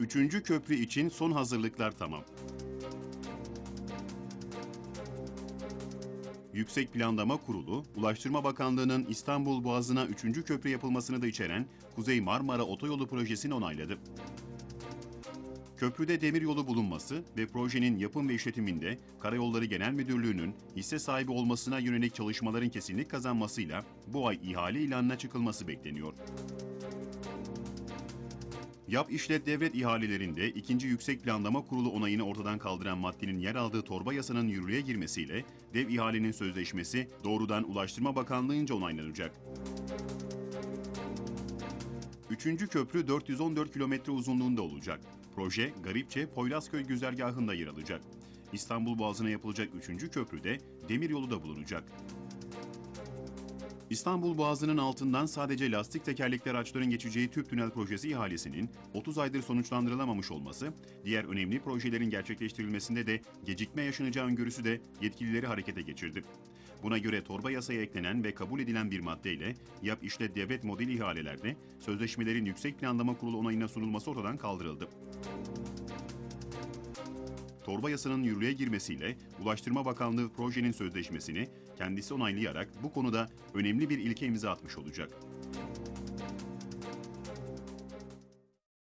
Üçüncü köprü için son hazırlıklar tamam. Yüksek Planlama Kurulu, Ulaştırma Bakanlığı'nın İstanbul Boğazı'na 3. köprü yapılmasını da içeren Kuzey Marmara Otoyolu projesini onayladı. Köprüde demiryolu bulunması ve projenin yapım ve işletiminde Karayolları Genel Müdürlüğü'nün hisse sahibi olmasına yönelik çalışmaların kesinlik kazanmasıyla bu ay ihale ilanına çıkılması bekleniyor. Yap işlet devlet ihalelerinde 2. Yüksek Planlama Kurulu onayını ortadan kaldıran maddenin yer aldığı torba yasanın yürürlüğe girmesiyle dev ihalenin sözleşmesi doğrudan Ulaştırma Bakanlığı'nca onaylanacak. Üçüncü köprü 414 kilometre uzunluğunda olacak. Proje Garipçe Poyrazköy güzergahında yer alacak. İstanbul Boğazı'na yapılacak üçüncü köprüde demiryolu da bulunacak. İstanbul Boğazı'nın altından sadece lastik tekerlekli araçların geçeceği tüp tünel projesi ihalesinin 30 aydır sonuçlandırılamamış olması, diğer önemli projelerin gerçekleştirilmesinde de gecikme yaşanacağı öngörüsü de yetkilileri harekete geçirdi. Buna göre torba yasaya eklenen ve kabul edilen bir maddeyle yap işlet devlet model ihalelerde sözleşmelerin Yüksek Planlama Kurulu onayına sunulması ortadan kaldırıldı. Torba yasanın yürürlüğe girmesiyle Ulaştırma Bakanlığı projenin sözleşmesini kendisi onaylayarak bu konuda önemli bir ilke imza atmış olacak.